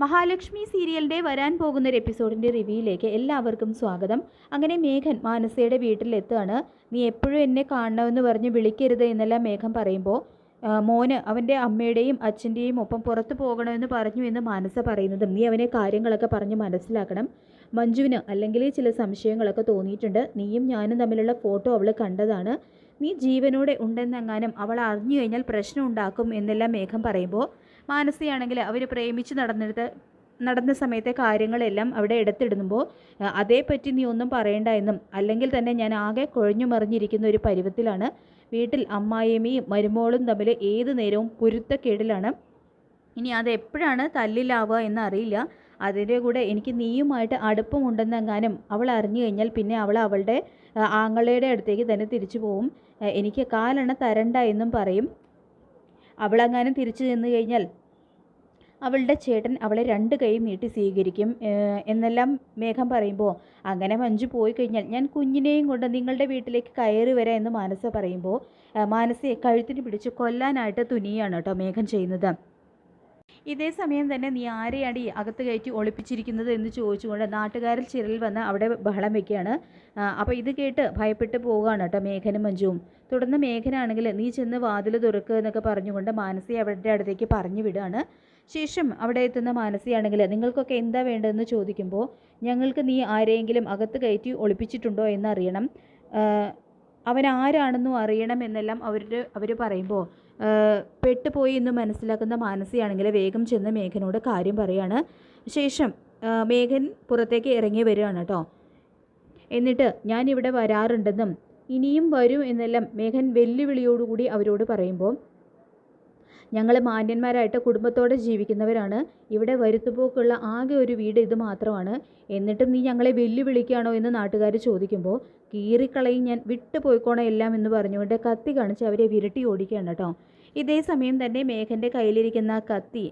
മഹാലക്ഷ്മി സീരിയലിന്റെ വരാൻ പോകുന്ന ഒരു എപ്പിസോഡിന്റെ റിവ്യൂയിലേക്ക് എല്ലാവർക്കും സ്വാഗതം. അങ്ങനെ മേഘൻ മാനസയുടെ വീട്ടിലെത്തുകയാണ്. നീ എപ്പോഴും എന്നെ കാണണമെന്ന് പറഞ്ഞ് വിളിക്കരുത് എന്നെല്ലാം മേഘം പറയുമ്പോൾ മോന് അവന്റെ അമ്മയുടെയും അച്ഛന്റെയും ഒപ്പം പുറത്തു പോകണമെന്ന് പറഞ്ഞു എന്ന് മാനസ പറയുന്നതും നീ അവനെ കാര്യങ്ങളൊക്കെ പറഞ്ഞ് മനസ്സിലാക്കണം. മഞ്ജുവിന് അല്ലെങ്കിൽ ചില സംശയങ്ങളൊക്കെ തോന്നിയിട്ടുണ്ട്. നീയും ഞാനും തമ്മിലുള്ള ഫോട്ടോ അവൾ കണ്ടതാണ്. നീ ജീവനോടെ ഉണ്ടെന്നെങ്ങാനും അവൾ അറിഞ്ഞു കഴിഞ്ഞാൽ പ്രശ്നം ഉണ്ടാക്കും എന്നെല്ലാം മേഘം പറയുമ്പോൾ മാനസയാണെങ്കിൽ അവർ പ്രേമിച്ച് നടന്നിടത്ത് നടന്ന സമയത്തെ കാര്യങ്ങളെല്ലാം അവിടെ എടുത്തിടുമ്പോൾ അതേപ്പറ്റി നീ ഒന്നും പറയണ്ട എന്നും അല്ലെങ്കിൽ തന്നെ ഞാൻ ആകെ കുഴഞ്ഞു മറിഞ്ഞിരിക്കുന്ന ഒരു പരുവത്തിലാണ് വീട്ടിൽ അമ്മായിയമ്മയും മരുമോളും തമ്മിൽ ഏത് നേരവും പൊരുത്തക്കേടിലാണ്. ഇനി അത് എപ്പോഴാണ് തല്ലിലാവുക എന്നറിയില്ല. അതിന്റെ കൂടെ എനിക്ക് നീയുമായിട്ട് അടുപ്പമുണ്ടെന്നെങ്ങാനും അവൾ അറിഞ്ഞു കഴിഞ്ഞാൽ പിന്നെ അവൾ അവളുടെ ആങ്ങളയുടെ അടുത്തേക്ക് തന്നെ തിരിച്ചു പോവും. എനിക്ക് കാലെണ്ണ തരണ്ട എന്നും പറയും. അവളെങ്ങാനും തിരിച്ചു നിന്നു കഴിഞ്ഞാൽ അവളുടെ ചേട്ടൻ അവളെ രണ്ട് കൈയും നീട്ടി സ്വീകരിക്കും. എന്നെല്ലാം മേഘം പറയുമ്പോൾ അങ്ങനെ മഞ്ജു പോയി കഴിഞ്ഞാൽ ഞാൻ കുഞ്ഞിനെയും കൊണ്ട് നിങ്ങളുടെ വീട്ടിലേക്ക് കയറി വരാം എന്ന് മാനസ പറയുമ്പോൾ മാനസയെ കഴുത്തിന് പിടിച്ച് കൊല്ലാനായിട്ട് തുനിയാണ് കേട്ടോ മേഘം ചെയ്യുന്നത്. ഇതേ സമയം തന്നെ നീ ആരെയാണ് ഈ അകത്ത് കയറ്റി ഒളിപ്പിച്ചിരിക്കുന്നത് എന്ന് ചോദിച്ചുകൊണ്ട് നാട്ടുകാരിൽ ചിരൽ വന്ന് അവിടെ ബഹളം വെക്കുകയാണ്. അപ്പോൾ ഇത് കേട്ട് ഭയപ്പെട്ട് പോവുകയാണ് കേട്ടോ മേഘനും മഞ്ജുവും. തുടർന്ന് മേഘനാണെങ്കിൽ നീ ചെന്ന് വാതിൽ തുറക്കുക എന്നൊക്കെ പറഞ്ഞുകൊണ്ട് മാനസി അവരുടെ അടുത്തേക്ക് പറഞ്ഞു വിടുകയാണ്. ശേഷം അവിടെ എത്തുന്ന മാനസിയാണെങ്കിൽ നിങ്ങൾക്കൊക്കെ എന്താ വേണ്ടതെന്ന് ചോദിക്കുമ്പോൾ ഞങ്ങൾക്ക് നീ ആരെയെങ്കിലും അകത്ത് കയറ്റി ഒളിപ്പിച്ചിട്ടുണ്ടോ എന്നറിയണം. അവൻ ആരാണെന്നും അറിയണം എന്നെല്ലാം അവരുടെ അവർ പറയുമ്പോൾ പെട്ടുപോയി എന്ന് മനസ്സിലാക്കുന്ന മാനസിയാണെങ്കിൽ വേഗം ചെന്ന് മേഘനോട് കാര്യം പറയാണ്. ശേഷം മേഘൻ പുറത്തേക്ക് ഇറങ്ങി വരികയാണ് കേട്ടോ. എന്നിട്ട് ഞാൻ ഇവിടെ വരാറുണ്ടെന്നും ഇനിയും വരും എന്നെല്ലാം മേഘൻ വെല്ലുവിളിയോടുകൂടി അവരോട് പറയുമ്പോൾ ഞങ്ങൾ മാന്യന്മാരായിട്ട് കുടുംബത്തോടെ ജീവിക്കുന്നവരാണ്. ഇവിടെ വരുത്തുപോക്കുള്ള ആകെ ഒരു വീട് ഇത് മാത്രമാണ്. എന്നിട്ടും നീ ഞങ്ങളെ വെല്ലുവിളിക്കുകയാണോ എന്ന് നാട്ടുകാർ ചോദിക്കുമ്പോൾ കീറിക്കളയും ഞാൻ വിട്ടുപോയിക്കോണോ എല്ലാം എന്ന് പറഞ്ഞുകൊണ്ട് കത്തി കാണിച്ച് അവരെ വിരട്ടി ഓടിക്കുകയാണ് കേട്ടോ. ഇതേ സമയം തന്നെ മേഘന്റെ കയ്യിലിരിക്കുന്ന കത്തി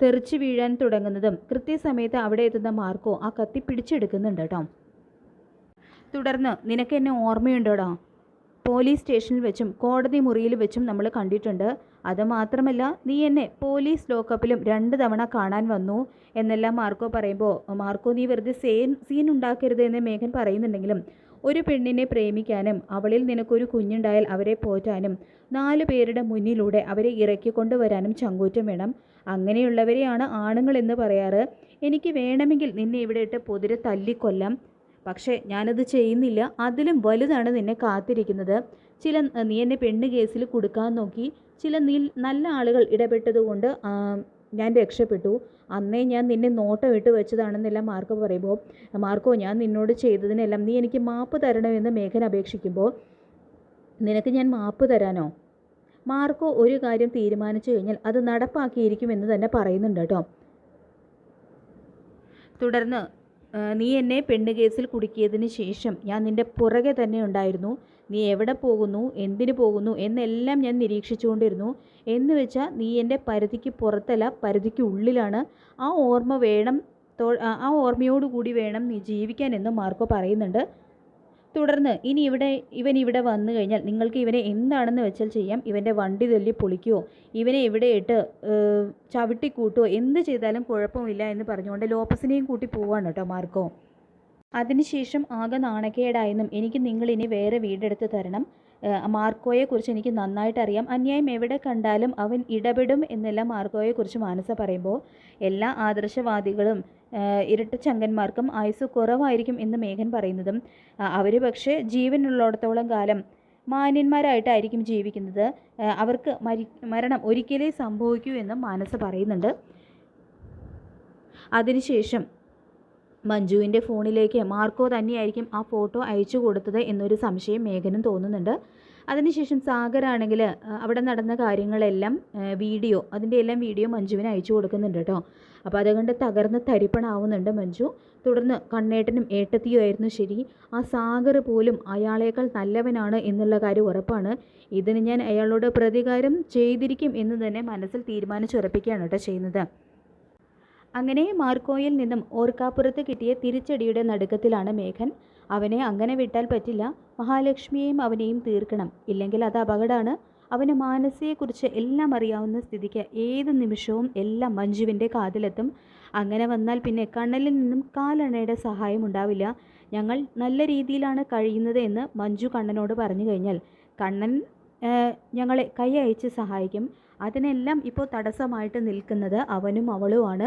തെറിച്ചു വീഴാൻ തുടങ്ങുന്നതും കൃത്യസമയത്ത് അവിടെ എത്തുന്ന മാർക്കോ ആ കത്തി പിടിച്ചെടുക്കുന്നുണ്ട് കേട്ടോ. തുടർന്ന് നിനക്ക് എന്നെ ഓർമ്മയുണ്ടോടാ? പോലീസ് സ്റ്റേഷനിൽ വെച്ചും കോടതി മുറിയിൽ വെച്ചും നമ്മൾ കണ്ടിട്ടുണ്ട്. അത് മാത്രമല്ല നീ എന്നെ പോലീസ് ലോക്കപ്പിലും രണ്ട് തവണ കാണാൻ വന്നു എന്നെല്ലാം മാർക്കോ പറയുമ്പോൾ മാർക്കോ നീ വെറുതെ സേൻ സീൻ ഉണ്ടാക്കരുത് എന്ന് മേഘൻ പറയുന്നുണ്ടെങ്കിലും ഒരു പെണ്ണിനെ പ്രേമിക്കാനും അവളിൽ നിനക്കൊരു കുഞ്ഞുണ്ടായാൽ അവരെ പോറ്റാനും നാല് പേരുടെ മുന്നിലൂടെ അവരെ ഇറക്കിക്കൊണ്ടുവരാനും ചങ്കൂറ്റം വേണം. അങ്ങനെയുള്ളവരെയാണ് ആണുങ്ങൾ എന്ന് പറയാറ്. എനിക്ക് വേണമെങ്കിൽ നിന്നെ ഇവിടെ ഇട്ട് പൊതിരെ തല്ലിക്കൊല്ലാം. പക്ഷേ ഞാനത് ചെയ്യുന്നില്ല. അതിലും വലുതാണ് നിന്നെ കാത്തിരിക്കുന്നത്. ചില നീ എന്നെ പെണ്ണ് കേസിൽ കൊടുക്കാൻ നോക്കി. ചില നീ നല്ല ആളുകൾ ഇടപെട്ടതുകൊണ്ട് ഞാൻ രക്ഷപ്പെട്ടു. അന്നേ ഞാൻ നിന്നെ നോട്ടം ഇട്ട് വെച്ചതാണെന്നെല്ലാം മാർക്കോ പറയുമ്പോൾ മാർക്കോ ഞാൻ നിന്നോട് ചെയ്തതിനെല്ലാം നീ എനിക്ക് മാപ്പ് തരണമെന്ന് മേഘൻ അപേക്ഷിക്കുമ്പോൾ നിനക്ക് ഞാൻ മാപ്പ് തരാനോ? മാർക്കോ ഒരു കാര്യം തീരുമാനിച്ചു കഴിഞ്ഞാൽ അത് നടപ്പാക്കിയിരിക്കുമെന്ന് തന്നെ പറയുന്നുണ്ട് കേട്ടോ. തുടർന്ന് നീ എന്നെ പെണ്ണ് കേസിൽ കുടുക്കിയതിന് ശേഷം ഞാൻ നിന്റെ പുറകെ തന്നെ ഉണ്ടായിരുന്നു. നീ എവിടെ പോകുന്നു? എന്തിനു പോകുന്നു? എന്നെല്ലാം ഞാൻ നിരീക്ഷിച്ചുകൊണ്ടിരുന്നു. എന്ന് വെച്ചാൽ നീ എന്റെ പരിധിക്ക് പുറത്തല്ല പരിധിക്ക് ഉള്ളിലാണ്. ആ ഓർമ്മ വേണം ആ ഓർമ്മയോടുകൂടി വേണം നീ ജീവിക്കാൻ എന്ന് മാർക്കോ പറയുന്നുണ്ട്. തുടർന്ന് ഇനി ഇവിടെ ഇവൻ ഇവിടെ വന്നു കഴിഞ്ഞാൽ നിങ്ങൾക്ക് ഇവനെ എന്താണെന്ന് വെച്ചാൽ ചെയ്യാം. ഇവന്റെ വണ്ടി തല്ലി പൊളിക്കുകയോ ഇവനെ ഇവിടെ ഇട്ട് ചവിട്ടിക്കൂട്ടുകയോ എന്ത് ചെയ്താലും കുഴപ്പമില്ല എന്ന് പറഞ്ഞുകൊണ്ട് ലോപ്പസിനെയും കൂട്ടി പോവാണ് കേട്ടോ മാർക്കോ. അതിനുശേഷം ആകെ നാണക്കേടായെന്നും എനിക്ക് നിങ്ങളിനി വേറെ വീടെടുത്ത് തരണം. മാർക്കോയെക്കുറിച്ച് എനിക്ക് നന്നായിട്ട് അറിയാം അന്യായം എവിടെ കണ്ടാലും അവൻ ഇടപെടും എന്നെല്ലാം മാർക്കോയെക്കുറിച്ച് മാനസ പറയുമ്പോൾ. എല്ലാ ആദർശവാദികളും ഇരട്ട ഇരട്ടച്ചങ്കന്മാർക്കും ആയുസ് കുറവായിരിക്കും എന്ന് മേഘൻ പറയുന്നതും അവർ പക്ഷേ ജീവനുള്ളിടത്തോളം കാലം മാന്യന്മാരായിട്ടായിരിക്കും ജീവിക്കുന്നത്. അവർക്ക് മരി മരണം ഒരിക്കലേ സംഭവിക്കൂ എന്നും മാനസ പറയുന്നുണ്ട്. അതിനുശേഷം മഞ്ജുവിന്റെ ഫോണിലേക്ക് മാർക്കോ തന്നെയായിരിക്കും ആ ഫോട്ടോ അയച്ചു കൊടുത്തത് എന്നൊരു സംശയം മേഘനും തോന്നുന്നുണ്ട്. അതിനുശേഷം സാഗറാണെങ്കിൽ അവിടെ നടന്ന കാര്യങ്ങളെല്ലാം വീഡിയോ അതിന്റെ എല്ലാം വീഡിയോ മഞ്ജുവിന് അയച്ചു കൊടുക്കുന്നുണ്ട് കേട്ടോ. അപ്പോൾ അതുകൊണ്ട് തകർന്ന് തരിപ്പണാവുന്നുണ്ട് മഞ്ജു. തുടർന്ന് കണ്ണേട്ടനും ഏട്ടത്തിയുമായിരുന്നു ശരി. ആ സാഗർ പോലും അയാളേക്കാൾ നല്ലവനാണ് എന്നുള്ള കാര്യം ഉറപ്പാണ്. ഇതിന് ഞാൻ അയാളോട് പ്രതികാരം ചെയ്തിരിക്കും എന്ന് തന്നെ മനസ്സിൽ തീരുമാനിച്ചുറപ്പിക്കുകയാണ് കേട്ടോ ചെയ്യുന്നത്. അങ്ങനെ മാർക്കോയിൽ നിന്നും ഓർക്കാപ്പുറത്ത് കിട്ടിയ തിരിച്ചടിയുടെ നടുക്കത്തിലാണ് മേഘൻ. അവനെ അങ്ങനെ വിട്ടാൽ പറ്റില്ല. മഹാലക്ഷ്മിയെയും അവനെയും തീർക്കണം. ഇല്ലെങ്കിൽ അത് അപകടമാണ്. അവന് മാനസയെക്കുറിച്ച് എല്ലാം അറിയാവുന്ന സ്ഥിതിക്ക് ഏത് നിമിഷവും എല്ലാം മഞ്ജുവിന്റെ കാതിലെത്തും. അങ്ങനെ വന്നാൽ പിന്നെ കണ്ണലിൽ നിന്നും കാലണയുടെ സഹായം ഉണ്ടാവില്ല. ഞങ്ങൾ നല്ല രീതിയിലാണ് കഴിയുന്നത് എന്ന് മഞ്ജു കണ്ണനോട് പറഞ്ഞു കഴിഞ്ഞാൽ കണ്ണൻ ഞങ്ങളെ കൈ അയച്ച് സഹായിക്കും. അതിനെല്ലാം ഇപ്പോൾ തടസ്സമായിട്ട് നിൽക്കുന്നത് അവനും അവളുമാണ്.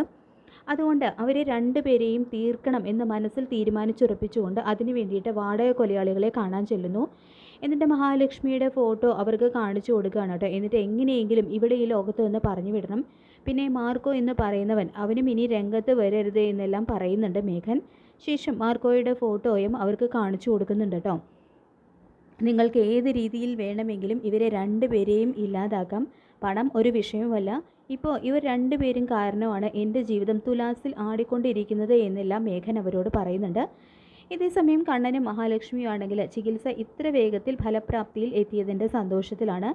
അതുകൊണ്ട് അവരെ രണ്ടുപേരെയും തീർക്കണം എന്ന് മനസ്സിൽ തീരുമാനിച്ചുറപ്പിച്ചുകൊണ്ട് അതിനു വേണ്ടിയിട്ട് വാടക കൊലയാളികളെ കാണാൻ ചെല്ലുന്നു. എന്നിട്ട് മഹാലക്ഷ്മിയുടെ ഫോട്ടോ അവർക്ക് കാണിച്ചു കൊടുക്കുകയാണ് കേട്ടോ. എന്നിട്ട് എങ്ങനെയെങ്കിലും ഇവിടെ ഈ ലോകത്ത് നിന്ന് പറഞ്ഞു വിടണം. പിന്നെ മാർക്കോ എന്ന് പറയുന്നവൻ അവനും ഇനി രംഗത്ത് വരരുത് എന്നെല്ലാം പറയുന്നുണ്ട് മേഘൻ. ശേഷം മാർക്കോയുടെ ഫോട്ടോയും അവർക്ക് കാണിച്ചു കൊടുക്കുന്നുണ്ട് കേട്ടോ. നിങ്ങൾക്ക് ഏത് രീതിയിൽ വേണമെങ്കിലും ഇവരെ രണ്ടുപേരെയും ഇല്ലാതാക്കാം. പണം ഒരു വിഷയവുമല്ല ഇപ്പോൾ ഇവർ രണ്ടുപേരും കാരണമാണ് എന്റെ ജീവിതം തുലാസിൽ ആടിക്കൊണ്ടിരിക്കുന്നത് എന്നെല്ലാം മേഘൻ അവരോട് പറയുന്നുണ്ട്. ഇതേസമയം കണ്ണനും മഹാലക്ഷ്മിയുമാണെങ്കിൽ ചികിത്സ ഇത്ര വേഗത്തിൽ ഫലപ്രാപ്തിയിൽ എത്തിയതിന്റെ സന്തോഷത്തിലാണ്.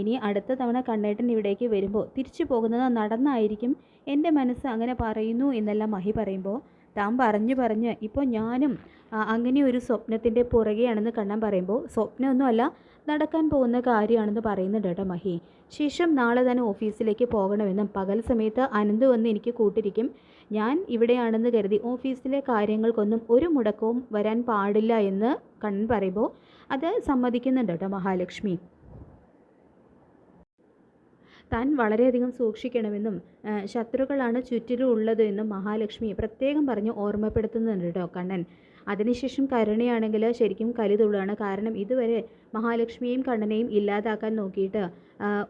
ഇനി അടുത്ത തവണ കണ്ണേട്ടൻ ഇവിടേക്ക് വരുമ്പോൾ തിരിച്ചു പോകുന്നത് നടന്നായിരിക്കും. എന്റെ മനസ്സ് അങ്ങനെ പറയുന്നു എന്നെല്ലാം മഹി പറയുമ്പോൾ. താൻ പറഞ്ഞു പറഞ്ഞ് ഇപ്പോൾ ഞാനും അങ്ങനെ ഒരു സ്വപ്നത്തിന്റെ പുറകെയാണെന്ന് കണ്ണൻ പറയുമ്പോൾ സ്വപ്നമൊന്നുമല്ല നടക്കാൻ പോകുന്ന കാര്യമാണെന്ന് പറയുന്നുണ്ട് കേട്ടോ മഹി. ശേഷം നാളെ തന്നെ ഓഫീസിലേക്ക് പോകണമെന്നും പകൽ സമയത്ത് അനന്ത് വന്ന് എനിക്ക് കൂട്ടിരിക്കും. ഞാൻ ഇവിടെയാണെന്ന് കരുതി ഓഫീസിലെ കാര്യങ്ങൾക്കൊന്നും ഒരു മുടക്കവും വരാൻ പാടില്ല എന്ന് കണ്ണൻ പറയുമ്പോൾ അത് സമ്മതിക്കുന്നുണ്ട് കേട്ടോ മഹാലക്ഷ്മി. താൻ വളരെയധികം സൂക്ഷിക്കണമെന്നും ശത്രുക്കളാണ് ചുറ്റിലും ഉള്ളത് എന്നും മഹാലക്ഷ്മി പ്രത്യേകം പറഞ്ഞ് ഓർമ്മപ്പെടുത്തുന്നുണ്ട് കേട്ടോ കണ്ണൻ. അതിനുശേഷം കരുണയാണെങ്കിൽ ശരിക്കും കലിതുള്ളതാണ് കാരണം ഇതുവരെ മഹാലക്ഷ്മിയെയും കണ്ണനെയും ഇല്ലാതാക്കാൻ നോക്കിയിട്ട്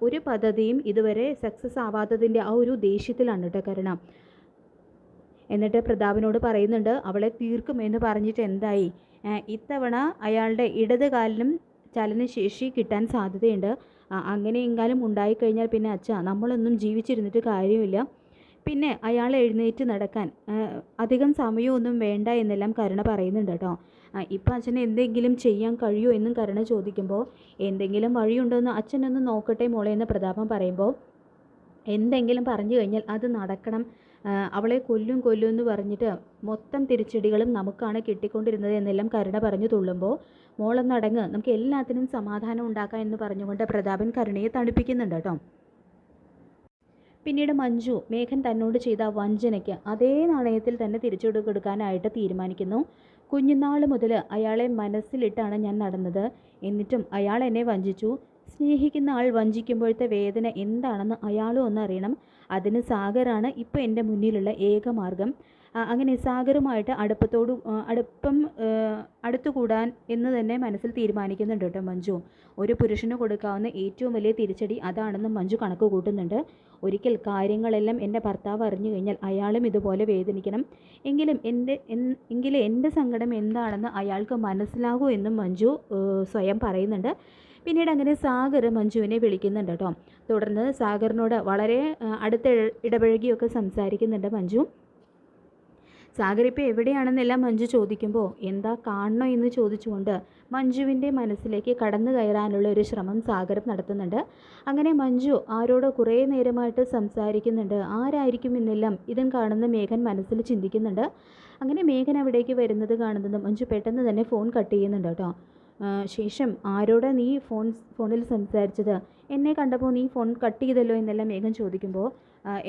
ഒരു പദ്ധതിയും ഇതുവരെ സക്സസ് ആവാത്തതിന്റെ ആ ഒരു ദേഷ്യത്തിലാണ് കേട്ടോ കരുണ. എന്നിട്ട് പ്രതാപനോട് പറയുന്നുണ്ട് അവളെ തീർക്കും എന്ന് പറഞ്ഞിട്ട് എന്തായി? ഇത്തവണ അയാളുടെ ഇടത് കാലിനും ചലനശേഷി കിട്ടാൻ സാധ്യതയുണ്ട്. അങ്ങനെയെങ്കിലും ഉണ്ടായിക്കഴിഞ്ഞാൽ പിന്നെ അച്ഛ നമ്മളൊന്നും ജീവിച്ചിരുന്നിട്ട് കാര്യമില്ല. പിന്നെ അയാൾ എഴുന്നേറ്റ് നടക്കാൻ അധികം സമയമൊന്നും വേണ്ട എന്നെല്ലാം കരുണ പറയുന്നുണ്ട് കേട്ടോ. ഇപ്പം അച്ഛന് എന്തെങ്കിലും ചെയ്യാൻ കഴിയുമോ എന്നും കരുണ ചോദിക്കുമ്പോൾ എന്തെങ്കിലും വഴിയുണ്ടോ എന്ന് അച്ഛനൊന്ന് നോക്കട്ടെ മോളെ എന്ന് പ്രതാപം പറയുമ്പോൾ എന്തെങ്കിലും പറഞ്ഞു കഴിഞ്ഞാൽ അത് നടക്കണം അവളെ കൊല്ലും കൊല്ലും എന്ന് പറഞ്ഞിട്ട് മൊത്തം തിരിച്ചടികളും നമുക്കാണ് കിട്ടിക്കൊണ്ടിരുന്നത് എന്നെല്ലാം കരുണ പറഞ്ഞു തുള്ളുമ്പോൾ മോളൊന്നടങ്ങ് നമുക്ക് എല്ലാത്തിനും സമാധാനം ഉണ്ടാക്കാം എന്ന് പറഞ്ഞുകൊണ്ട് പ്രതാപൻ കരുണയെ തണുപ്പിക്കുന്നുണ്ട് കേട്ടോ. പിന്നീട് മഞ്ജു മേഘൻ തന്നോട് ചെയ്ത വഞ്ചനയ്ക്ക് അതേ നാണയത്തിൽ തന്നെ തിരിച്ചു കൊടുക്കാനായിട്ട് തീരുമാനിക്കുന്നു. കുഞ്ഞുനാൾ മുതൽ അയാളെ മനസ്സിലിട്ടാണ് ഞാൻ നടന്നത്. എന്നിട്ടും അയാൾ എന്നെ വഞ്ചിച്ചു. സ്നേഹിക്കുന്ന ആൾ വഞ്ചിക്കുമ്പോഴത്തെ വേദന എന്താണെന്ന് അയാളും ഒന്ന് അറിയണം. അതിന് സാഗറാണ് ഇപ്പോൾ എന്റെ മുന്നിലുള്ള ഏക മാർഗം. അങ്ങനെ സാഗറുമായിട്ട് അടുപ്പത്തോട് അടുപ്പം അടുത്തുകൂടാൻ എന്ന് തന്നെ മനസ്സിൽ തീരുമാനിക്കുന്നുണ്ട് കേട്ടോ മഞ്ജു. ഒരു പുരുഷന് കൊടുക്കാവുന്ന ഏറ്റവും വലിയ തിരിച്ചടി അതാണെന്ന് മഞ്ജു കണക്ക് കൂട്ടുന്നുണ്ട്. ഒരിക്കൽ കാര്യങ്ങളെല്ലാം എന്റെ ഭർത്താവ് അറിഞ്ഞു കഴിഞ്ഞാൽ അയാളും ഇതുപോലെ വേദനിക്കണം. എങ്കിലും എന്റെ എങ്കിലും എന്റെ സങ്കടം എന്താണെന്ന് അയാൾക്ക് മനസ്സിലാകൂ എന്നും മഞ്ജു സ്വയം പറയുന്നുണ്ട്. പിന്നീട് അങ്ങനെ സാഗർ മഞ്ജുവിനെ വിളിക്കുന്നുണ്ട് കേട്ടോ. തുടർന്ന് സാഗറിനോട് വളരെ അടുത്ത ഇടപഴകിയൊക്കെ സംസാരിക്കുന്നുണ്ട് മഞ്ജു. സാഗർ ഇപ്പോൾ എവിടെയാണെന്നെല്ലാം മഞ്ജു ചോദിക്കുമ്പോൾ എന്താ കാണണോ എന്ന് ചോദിച്ചുകൊണ്ട് മഞ്ജുവിന്റെ മനസ്സിലേക്ക് കടന്നു കയറാനുള്ള ഒരു ശ്രമം സാഗർ നടത്തുന്നുണ്ട്. അങ്ങനെ മഞ്ജു ആരോട് കുറേ നേരമായിട്ട് സംസാരിക്കുന്നുണ്ട്. ആരായിരിക്കും എന്നെല്ലാം ഇതും കാണുന്ന മേഘൻ മനസ്സിൽ ചിന്തിക്കുന്നുണ്ട്? അങ്ങനെ മേഘൻ അവിടേക്ക് വരുന്നത് കാണുന്നത് മഞ്ജു പെട്ടെന്ന് തന്നെ ഫോൺ കട്ട് ചെയ്യുന്നുണ്ട് കേട്ടോ. ശേഷം ആരോടാ നീ ഫോൺ ഫോണിൽ സംസാരിച്ചത്? എന്നെ കണ്ടപ്പോൾ നീ ഫോൺ കട്ട് ചെയ്തല്ലോ എന്നെല്ലാം മേഘം ചോദിക്കുമ്പോൾ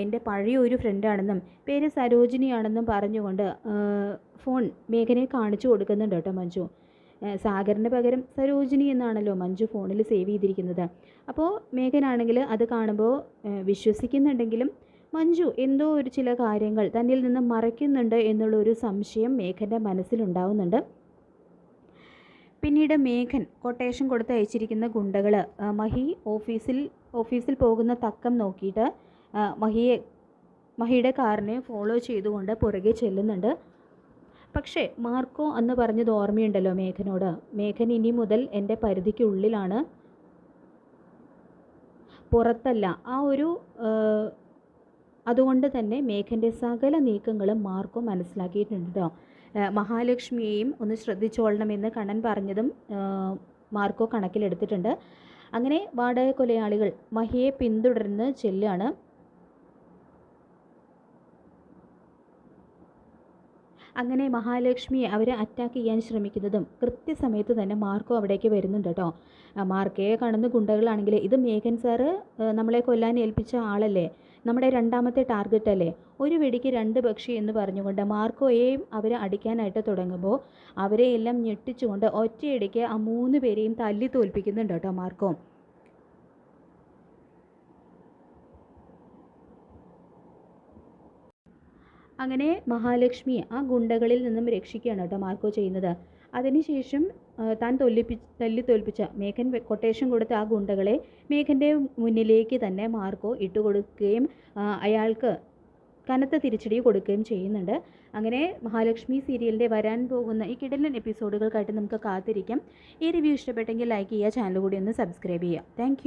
എന്റെ പഴയ ഒരു ഫ്രണ്ടാണെന്നും പേര് സരോജിനിയാണെന്നും പറഞ്ഞുകൊണ്ട് ഫോൺ മേഘനെ കാണിച്ചു കൊടുക്കുന്നുണ്ട് കേട്ടോ മഞ്ജു. സാഗറിന് പകരം സരോജിനി എന്നാണല്ലോ മഞ്ജു ഫോണിൽ സേവ് ചെയ്തിരിക്കുന്നത്. അപ്പോൾ മേഘനാണെങ്കിൽ അത് കാണുമ്പോൾ വിശ്വസിക്കുന്നുണ്ടെങ്കിലും മഞ്ജു എന്തോ ഒരു ചില കാര്യങ്ങൾ തന്നിൽ നിന്ന് മറയ്ക്കുന്നുണ്ട് എന്നുള്ള ഒരു സംശയം മേഘന്റെ മനസ്സിലുണ്ടാവുന്നുണ്ട്. പിന്നീട് മേഘൻ കൊട്ടേഷൻ കൊടുത്ത് അയച്ചിരിക്കുന്ന ഗുണ്ടകൾ മഹി ഓഫീസിൽ ഓഫീസിൽ പോകുന്ന തക്കം നോക്കിയിട്ട് മഹിയെ മഹിയുടെ കാറിനെ ഫോളോ ചെയ്തുകൊണ്ട് പുറകെ ചെല്ലുന്നുണ്ട്. പക്ഷേ മാർക്കോ അന്ന് പറഞ്ഞത് ഓർമ്മയുണ്ടല്ലോ മേഘനോട്. മേഘൻ ഇനി മുതൽ എന്റെ പരിധിക്കുള്ളിലാണ്. പുറത്തല്ല. ആ ഒരു അതുകൊണ്ട് തന്നെ മേഘന്റെ സകല നീക്കങ്ങളും മാർക്കോ മനസ്സിലാക്കിയിട്ടുണ്ട് മഹാലക്ഷ്മിയെയും ഒന്ന് ശ്രദ്ധിച്ചോളണമെന്ന് കണ്ണൻ പറഞ്ഞതും മാർക്കോ കണക്കിലെടുത്തിട്ടുണ്ട്. അങ്ങനെ വാടക കൊലയാളികൾ മഹിയെ പിന്തുടർന്ന് ചെല്ലുകയാണ് അങ്ങനെ മഹാലക്ഷ്മിയെ അവരെ അറ്റാക്ക് ചെയ്യാൻ ശ്രമിക്കുന്നതും കൃത്യസമയത്ത് തന്നെ മാർക്കോ അവിടേക്ക് വരുന്നുണ്ട് കേട്ടോ. മാർക്കയെ കാണുന്ന ഗുണ്ടകളാണെങ്കിൽ ഇത് മേഘൻ സാറ് നമ്മളെ കൊല്ലാൻ ഏൽപ്പിച്ച ആളല്ലേ? നമ്മുടെ രണ്ടാമത്തെ ടാർഗറ്റ് അല്ലേ? ഒരു വെടിക്ക് രണ്ട് പക്ഷി എന്ന് പറഞ്ഞുകൊണ്ട് മാർക്കോയെയും അവർ അടിക്കാനായിട്ട് തുടങ്ങുമ്പോൾ അവരെ എല്ലാം ഞെട്ടിച്ചുകൊണ്ട് ഒറ്റയടിക്ക് ആ മൂന്ന് പേരെയും തല്ലി തോൽപ്പിക്കുന്നുണ്ട് കേട്ടോ മാർക്കോ. അങ്ങനെ മഹാലക്ഷ്മി ആ ഗുണ്ടകളിൽ നിന്നും രക്ഷിക്കുകയാണ് കേട്ടോ മാർക്കോ ചെയ്യുന്നത്. അതിനുശേഷം താൻ തൊല്ലിപ്പി തല്ലി തോൽപ്പിച്ച മേഘൻ കൊട്ടേഷൻ കൊടുത്ത ആ ഗുണ്ടകളെ മേഘന്റെ മുന്നിലേക്ക് തന്നെ മാർക്കോ ഇട്ടുകൊടുക്കുകയും കൊടുക്കുകയും അയാൾക്ക് കനത്ത തിരിച്ചടി കൊടുക്കുകയും ചെയ്യുന്നുണ്ട്. അങ്ങനെ മഹാലക്ഷ്മി സീരിയലിന്റെ വരാൻ പോകുന്ന ഈ കിടലൻ എപ്പിസോഡുകൾക്കായിട്ട് നമുക്ക് കാത്തിരിക്കാം. ഈ റിവ്യൂ ഇഷ്ടപ്പെട്ടെങ്കിൽ ലൈക്ക് ചെയ്യുക ചാനൽ കൂടി ഒന്ന് സബ്സ്ക്രൈബ് ചെയ്യുക. താങ്ക്